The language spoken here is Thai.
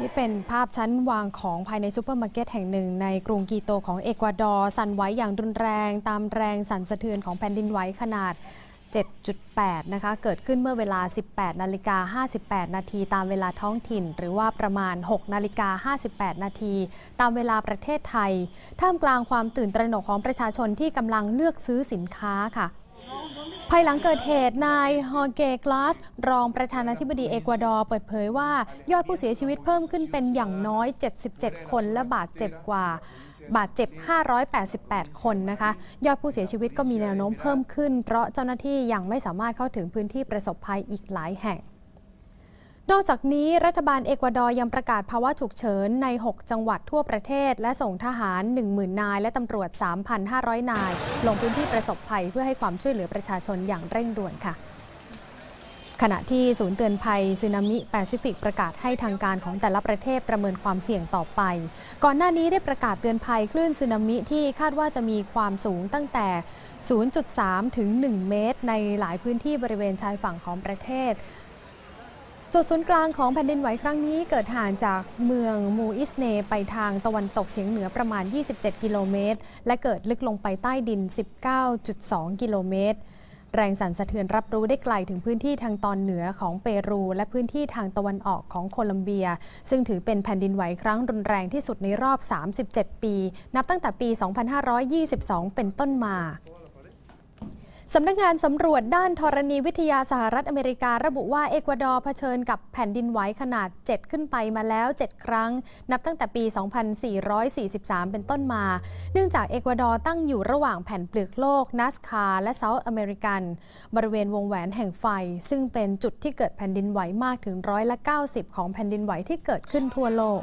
นี่เป็นภาพชั้นวางของภายในซูเปอร์มาร์เก็ตแห่งหนึ่ง ในกรุงกีโตของเอกวาดอร์สั่นไหวอย่างรุนแรง ตามแรงสั่นสะเทือนของแผ่นดินไหวขนาด 7.8 นะคะ เกิดขึ้นเมื่อเวลา 18 นาฬิกา 58 นาทีตามเวลาท้องถิ่น หรือว่าประมาณ 6 นาฬิกา 58 นาทีตามเวลาประเทศไทย ท่ามกลางความตื่นตระหนกของประชาชนที่กำลังเลือกซื้อสินค้าค่ะ ภายหลังเกิดเหตุนายฮอร์เกกลาส รองประธานาธิบดีเอกวาดอร์เปิดเผยว่า ยอดผู้เสียชีวิตเพิ่มขึ้นเป็นอย่างน้อย 77 คนและบาดเจ็บกว่าบาดเจ็บ 588 คนนะคะ ยอดผู้เสียชีวิตก็มีแนวโน้มเพิ่มขึ้น เพราะเจ้าหน้าที่ยังไม่สามารถเข้าถึงพื้นที่ประสบภัยอีกหลายแห่ง นอกจากนี้รัฐบาลเอกวาดอร์ยังประกาศภาวะฉุกเฉินใน 6 จังหวัดทั่วประเทศ และส่งทหาร 10,000 นาย และตำรวจ 3,500 นาย ลงพื้นที่ประสบภัยเพื่อให้ความช่วยเหลือประชาชนอย่างเร่งด่วนค่ะขณะที่ศูนย์เตือนภัยสึนามิแปซิฟิกประกาศให้ทางการของแต่ละประเทศประเมินความเสี่ยงต่อไป ก่อนหน้านี้ได้ประกาศเตือนภัยคลื่นสึนามิที่คาดว่าจะมีความสูงตั้งแต่ 0.3 ถึง 1 เมตร ในหลายพื้นที่บริเวณชายฝั่งของประเทศ จุดศูนย์กลางของแผ่นดินไหวครั้งนี้เกิดห่างจากเมืองมูอิสเนไปทางตะวันตกเฉียงเหนือประมาณ 27 กิโลเมตร และเกิดลึกลงไปใต้ดิน 19.2 กิโลเมตร แรงสั่นสะเทือนรับรู้ได้ไกลถึงพื้นที่ทางตอนเหนือของเปรู และพื้นที่ทางตะวันออกของโคลัมเบีย ซึ่งถือเป็นแผ่นดินไหวครั้งรุนแรงที่สุดในรอบ 37 ปี นับตั้งแต่ปี 2522 เป็นต้นมา สำนักงานสำรวจด้านธรณีวิทยาสหรัฐอเมริการะบุว่าเอกวาดอร์เผชิญกับแผ่นดินไหวขนาด 7 ขึ้นไปมาแล้ว 7 ครั้ง นับตั้งแต่ปี 2443 เป็นต้นมา เนื่องจากเอกวาดอร์ตั้งอยู่ระหว่างแผ่นเปลือกโลกนัสคาและเซาท์อเมริกัน บริเวณวงแหวนแห่งไฟ ซึ่งเป็นจุดที่เกิดแผ่นดินไหวมากถึงร้อยละ90 ของแผ่นดินไหวที่เกิดขึ้นทั่วโลก